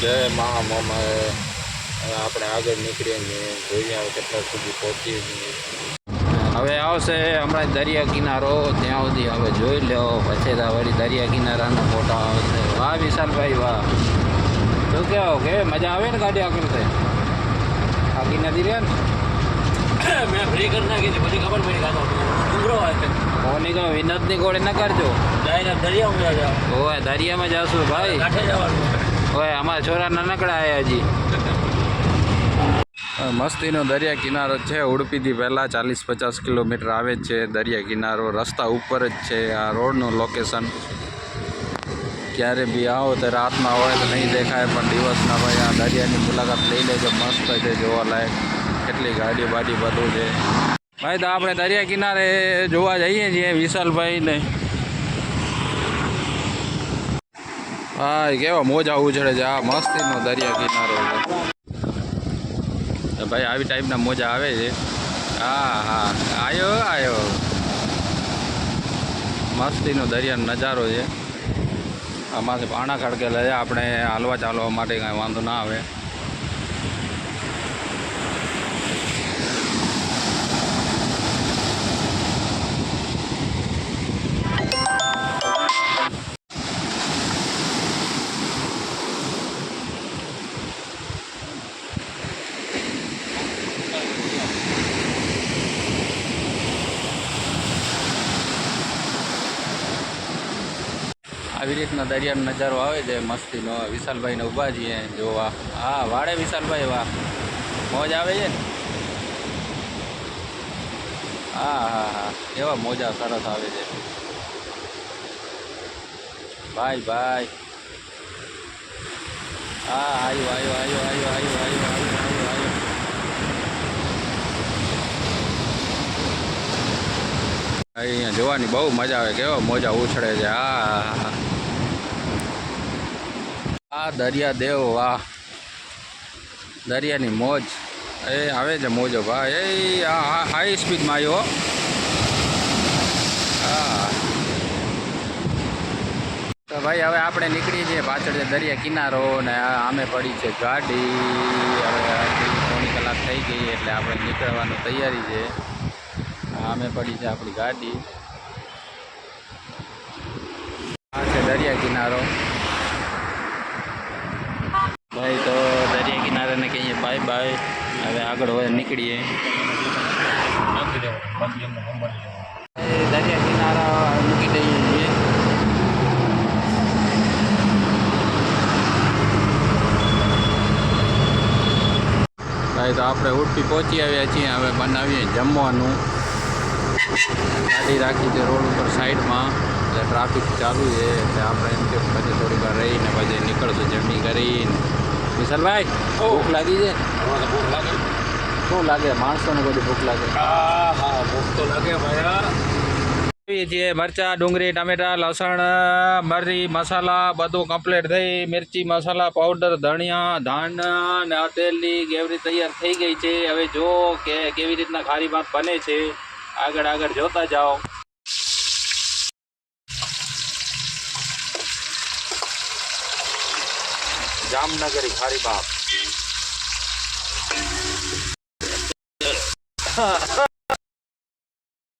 જય મોમાએ. હવે આપણે આગળ નીકળીએ ને જોઈએ હવે કેટલા સુધી પહોંચીએ હવે આવશે હમણાં દરિયા કિનારો ત્યાં સુધી હવે જોઈ લો પછી તો વળી દરિયા કિનારાના ફોટા આવશે. વાહ વિશાલભાઈ વાહ. શું કહો કે મજા આવે ને ગાડી આગળ આખી નદી રહે ને? મેં ફ્રી કરી નાખી પછી ખબર પડી ડુંગરો આવે કોની કહો વિનોદની ગોળે ન કરજો દરિયા જાવ ઓય દરિયામાં જાશું ભાઈ. કાંઠે જવાનું. ઓય, અમારા છોરા નાનકડા આવ્યા હજી. મસ્તીનો દરિયા કિનારો છે, ઉડપીથી પહેલાં ચાલીસ પચાસ કિલોમીટર આવે છે, દરિયા કિનારો રસ્તા ઉપર જ છે, આ રોડનું લોકેશન ક્યારે બી આવો તો રાતમાં હોય તો નહીં દેખાય, પણ દિવસના ભાઈ આ દરિયાની મુલાકાત લઈ લેજો, મસ્ત છે જોવાલાયક કેટલી ગાડી બાડી બધું છે. ભાઈ તો આપણે દરિયા કિનારે જોવા જઈએ છીએ વિશાલભાઈને. હા કેવા મોજા ઉછળે છે. આ મસ્તીનો દરિયા કિનારો છે. ભાઈ, આવી ટાઈપના મોજા આવે છે. હા હા. આયો આયો. મસ્તીનો દરિયાનો નજારો છે. આમાંથી પાણા ખડકેલા છે આપણે હાલવા ચાલવા માટે કાંઈ વાંધો ના આવે. આવી રીતના દરિયાનો નજારો આવે છે મસ્તીનો વિશાલભાઈને ઊભા છીએ. જોવા હા વાડે વિશાલભાઈ, વાહ. મોજ આવે છે ને? હા હા હા. એવા મોજા સરસ આવે છે. ભાઈ ભાઈ. હા આવ્યું આવ્યું આવ્યું આવ્યું આવ્યું આવ્યું આવ્યું આવ્યો અહીંયા જોવાની બહુ મજા આવે. કેવો મોજા ઉછળે છે. આ આ દરિયા દેવ, વાહ. દરિયાની મોજ. એ આવે છે મોજો ભાઈ. એ, આ હાઈ સ્પીડમાં આવ્યો હા. તો ભાઈ, હવે આપણે નીકળી છીએ પાછળ છે દરિયા કિનારો ને આમે પડી છે ગાડી. હવે ત્રણ કલાક થઈ ગઈ એટલે આપણે નીકળવાની તૈયારી છે. આમે પડી છે આપણી ગાડી. આ છે દરિયા કિનારો ભાઈ તો દરિયા કિનારાને બાય હવે આગળ હવે નીકળીએ. દરિયા કિનારા મૂકી દઈએ છીએ ભાઈ તો આપણે ઉડપી પહોંચી આવ્યા છીએ. હવે બનાવીએ જમવાનું. ગાડી રાખી છે રોડ ઉપર સાઈડમાં. એટલે ટ્રાફિક ચાલુ છે. એટલે આપણે એમ કે પછી થોડી વાર રહીને પછી નીકળશું જમણી કરીને. વિશાલભાઈ ભૂખ લાગી છે? ભૂખ લાગે. શું લાગે? માણસોને બધી ભૂખ લાગે? હા હા ભૂખ તો લાગે ભાઈ છીએ મરચા ડુંગળી ટામેટા લસણ મરી મસાલા બધું કમ્પ્લીટ થઈ. મિરચી મસાલા પાવડર ધણિયા ધાન ને આ તેલની ગેવરી તૈયાર થઈ ગઈ છે. હવે જો કે કેવી રીતના ખારી ભાત બને છે આગળ આગળ જોતા જાઓ. જામનગરી ખારી ભાત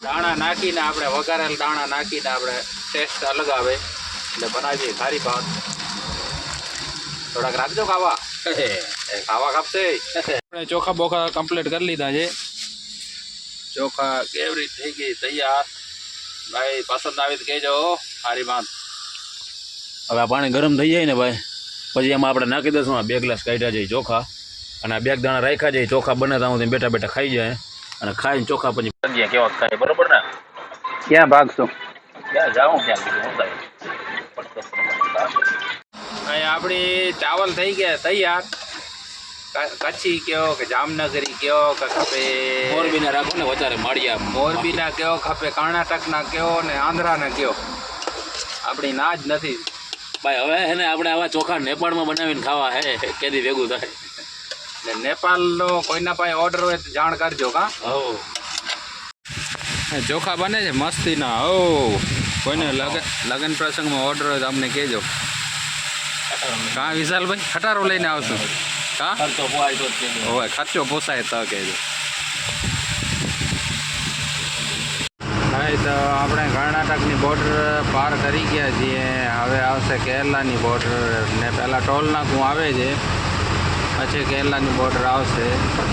દાણા નાખીને આપણે વઘારેલ દાણા નાખીને આપણે ટેસ્ટ અલગ આવે એટલે બનાવીએ ખારી ભાત. થોડાક રાખજો ખાવા. ખાવા ખાપશે. આપણે ચોખા બોખા કમ્પ્લીટ કરી લીધા છે. ચોખા કેવરી થઈ ગઈ તૈયાર? ભાઈ પસંદ આવી તો કહેજો ખારી ભાત. હવે આ પાણી ગરમ થઈ જાય ને ભાઈ. પછી એમાં આપણે નાખી દઈશું આ બે ગ્લાસ કાઢ્યા જઈએ ચોખા. અને આ બે દાણા રાખ્યા જાય ચોખા બને ત્યાં સુધી બેઠા બેઠા ખાઈ જાય. અને ખાઈને ચોખા પછી ભજીયા કેવા ખાય બરોબર ને? ક્યાં ભાગશું? ક્યાં જાઉં ક્યાં અહીં આપણી ચાવલ થઈ ગયા તૈયાર. કચ્છી કયો કે જામનગરી કયો કે ખપે? મોરબીના રાખો ને વધારે માળિયા. મોરબીના કયો ખપે? કર્ણાટકના કયો ને આંધ્રાના કયો? આપણી ના જ નથી. ભાઈ હવે હે ને આપણે આવા ચોખા નેપાળમાં બનાવીને ખાવા હે કેદી ભેગું થાય. એટલે નેપાળનો કોઈના પાસે ઓર્ડર હોય તો જાણ કરજો કા હો ચોખા બને છે મસ્તીના ઓ કોઈને લગન લગન પ્રસંગમાં ઓર્ડર હોય તો અમને કહેજો. કાં વિશાલભાઈ? ખટારો લઈને આવશું. કાં ખર્ચો પોહાય તો ખર્ચો પોસાય તો કહેજો. ભાઈ, તો આપણે કર્ણાટકની બોર્ડર પાર કરી ગયા છીએ. હવે આવશે કેરલાની બોર્ડર ને પહેલાં ટોલ નાકું આવે છે, પછી કેરલાની બોર્ડર આવશે.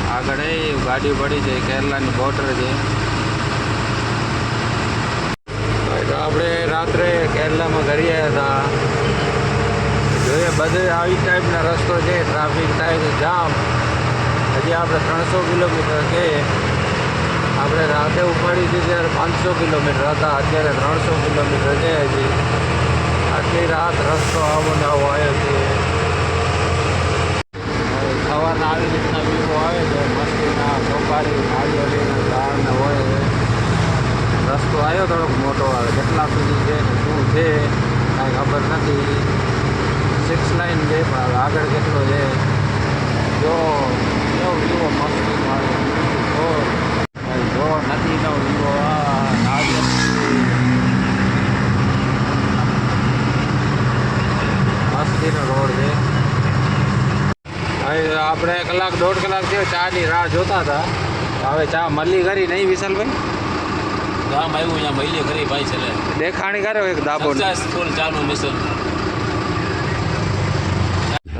આગળ એ ગાડી પડી છે, કેરલાની બોર્ડર છે. ભાઈ, તો આપણે રાત્રે કેરલામાં ઘરે હતા. જોઈએ, બધે આવી ટાઈપના રસ્તો છે ટ્રાફિક થાય છે, જામ. હજી આપણે ત્રણસો કિલોમીટર છે. આપણે રાતે ઉપાડી હતી ત્યારે પાંચસો કિલોમીટર હતા, અત્યારે ત્રણસો કિલોમીટર છે હજી. આટલી રાત રસ્તો આવો ને આવો આવ્યો છે. સવારના આવી રીતના વ્યૂ આવે છે, મસ્તીના સોપારી નાળિયેરીના ઝાડને હોય રસ્તો આવ્યો થોડોક મોટો આવે કેટલા સુધી છે શું છે, કાંઈ ખબર નથી. સિક્સ લાઇન છે, પણ આગળ કેટલો છે? જો, કેવો વિવો મસ્તી મારે વિવો મસ્તીનો રોડ છે. હવે આપણે કલાક દોઢ કલાક થયો ચાની રાહ જોતા હતા. હવે ચા મળી કરી નહીં વિશાલભાઈ? ગામ આવ્યું અહીંયા મહિલે કરી ભાઈ છે દેખાણી કર્યો એક દાબો ફૂલ ચાનું મિશન.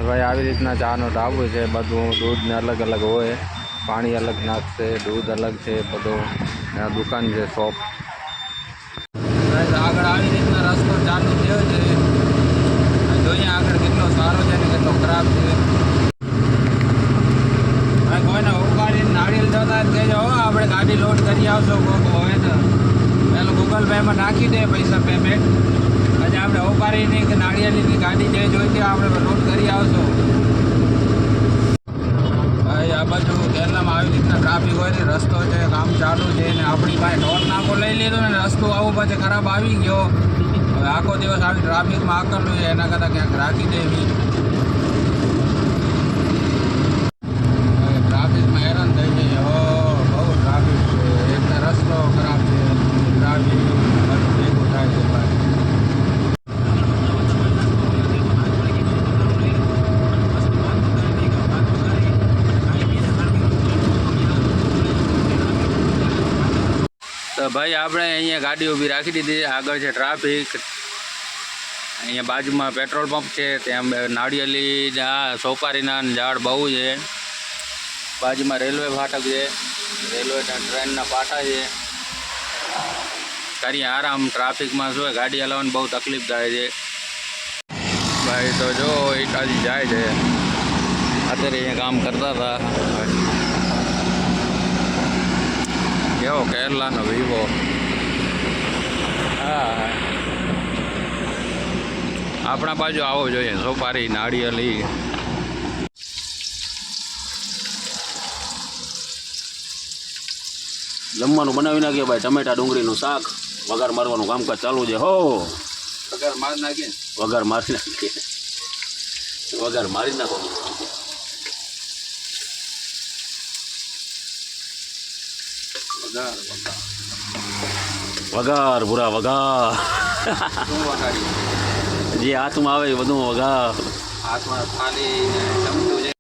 ભાઈ આવી રીતના ચાનો ઢાબુ છે બધું દૂધ ને અલગ અલગ હોય. પાણી અલગ નાખશે, દૂધ અલગ છે, બધો. દુકાન છે, શોપ. આગળ આવી રીતના રસ્તો ચાલુ થયો છે. જોઈએ આગળ કેટલો સારો છે ને કેટલો ખરાબ છે. કોઈને ઉપાડી નાળિયેર જતા કહેજો આપણે ગાડી લોડ કરી આવશો કોક હોય તો. પેલું ગૂગલ પેમાં નાખી દે પૈસા પેમેન્ટ આજે આપણે ઉપાડીને કે નાળિયેરની ગાડી જે જોઈતી આપણે લોડ કરી આવશો ભાઈ આ બાજુ કેરલામાં આવી રીતના ટ્રાફિક હોય ને રસ્તો છે, કામ ચાલુ છે ને આપણી પાસે ટોલ નાકો લઈ લીધો ને રસ્તો આવો પછી ખરાબ આવી ગયો. હવે આખો દિવસ આવી ટ્રાફિકમાં આકરલું છે, એના કરતાં ક્યાંક રાખી દેવી હવે ટ્રાફિકમાં હેરાન થઈ જઈએ હો બહુ ટ્રાફિક છે એક તો રસ્તો ખરાબ છે ટ્રાફિક બધું ભેગું થાય છે ભાઈ તો ભાઈ, આપણે અહીંયા ગાડી ઊભી રાખી દીધી આગળ છે ટ્રાફિક. અહીંયા બાજુમાં પેટ્રોલ પંપ છે. ત્યાં નાળિયેલી સોપારીના ઝાડ બહુ છે. બાજુમાં રેલવે ફાટક છે. રેલવે ટ્રેનના પાટા છે. તારી આરામ. ટ્રાફિકમાં શું ગાડી હલાવવાની બહુ તકલીફ થાય છે. ભાઈ, તો જો એકાદી જાય છે. અત્યારે અહીંયા કામ કરતા હતા. કેવો કેરલાનો વિવો હા આપણા બાજુ આવો જોઈએ સોપારી નાળિયેરી જમવાનું બનાવી નાખીએ ભાઈ ટમેટા ડુંગળીનું શાક વઘાર મારવાનું કામકાજ ચાલુ છે હો વઘાર મારી નાખીએ વઘાર મારી નાખીએ વઘાર મારી નાખો પગાર વઘાર પૂરા વઘાર જે હાથમાં આવે એ બધું વઘાર હાથમાં થાળી ચમચું છે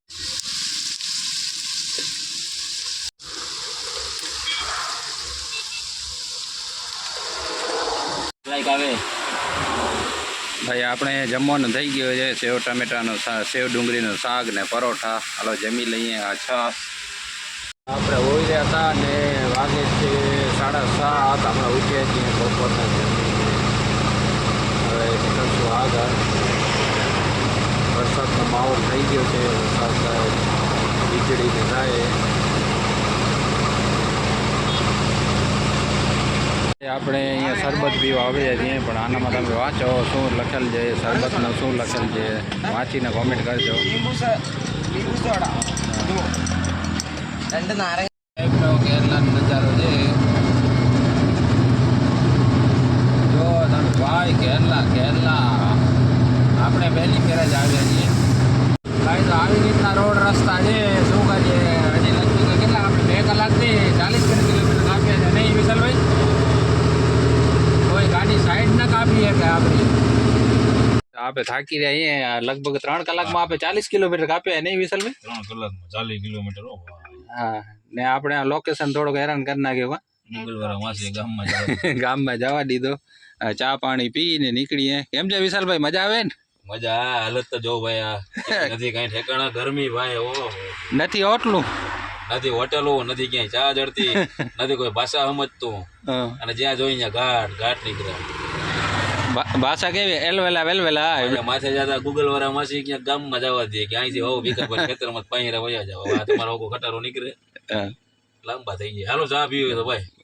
આવે. ભાઈ આપણે જમવાનું થઈ ગયું છે. સેવ ટમેટાનું સેવ ડુંગળીનું શાક ને પરોઠા. હાલો જમી લઈએ આ છ. આપણે હોઈ રહ્યા હતા ને વાગે છે સાડા સાત આપણે ઉઠીએ છીએ બપોરના હવે નીકળશું આગળ વરસાદનો માહોલ થઈ ગયો છે વરસાદ વીજળીને થાય. આપણે અહીંયા શરબત પીવા આવ્યા છીએ પણ આનામાં તમે વાંચો શું લખેલ છે શરબતનું શું લખેલ છે વાંચીને કોમેન્ટ કરજો. કેરલાનો નજારો છે. જો તમે ભાઈ કેરલા કેરલા. આપણે પહેલી ફેર જ આવ્યા છીએ. ભાઈ તો આવી રીતના રોડ રસ્તા છે. શું કરીએ? હજી લગભગ કેટલા? આપણે બે કલાકથી ચાલીસ કિલોમીટર કાપ્યા છે નહીં વિશાલભાઈ? કોઈ ગાડી સાઈડ ના કાપી કે આપણી? આપણે આપે થાકી રહ્યા અહીંયા લગભગ ત્રણ કલાકમાં આપે ચાલીસ કિલોમીટર કાપ્યા. નહીં વિશાલભાઈ? ત્રણ કલાકમાં ચાલીસ કિલોમીટર હા. ને આપણે આ લોકેશન થોડોક હેરાન કરી નાખ્યો ગામમાં જવા દીધો. ચા પાણી પીને નીકળીએ. કેમ છે વિશાલભાઈ મજા આવે ને? મજા આ હાલત તો જો ભાઈ આ. નથી કઈ ઠેકાણા ગરમી ભાઈ ઓ નથી ઓટલું નથી હોટલો નથી ક્યાંય ચા જડતી. નથી કોઈ ભાષા સમજતું. અને જ્યાં જોઈ ત્યાં ઘાટ ઘાટ નીકળે. ભા- ભાષા કેવી? એલવેલા વેલવેલા એટલે માથે જતા ગૂગલ વાળા માસી ક્યાંક ગામમાં જવા દે કે અહીંથી હોવ ભીખા પર ખેતરમાં પાણી વયા જાવ. આ તમારો ઓગો કટારો નીકળે. લાંબા થઈ ગયા. હાલો ચા પીવે તો ભાઈ.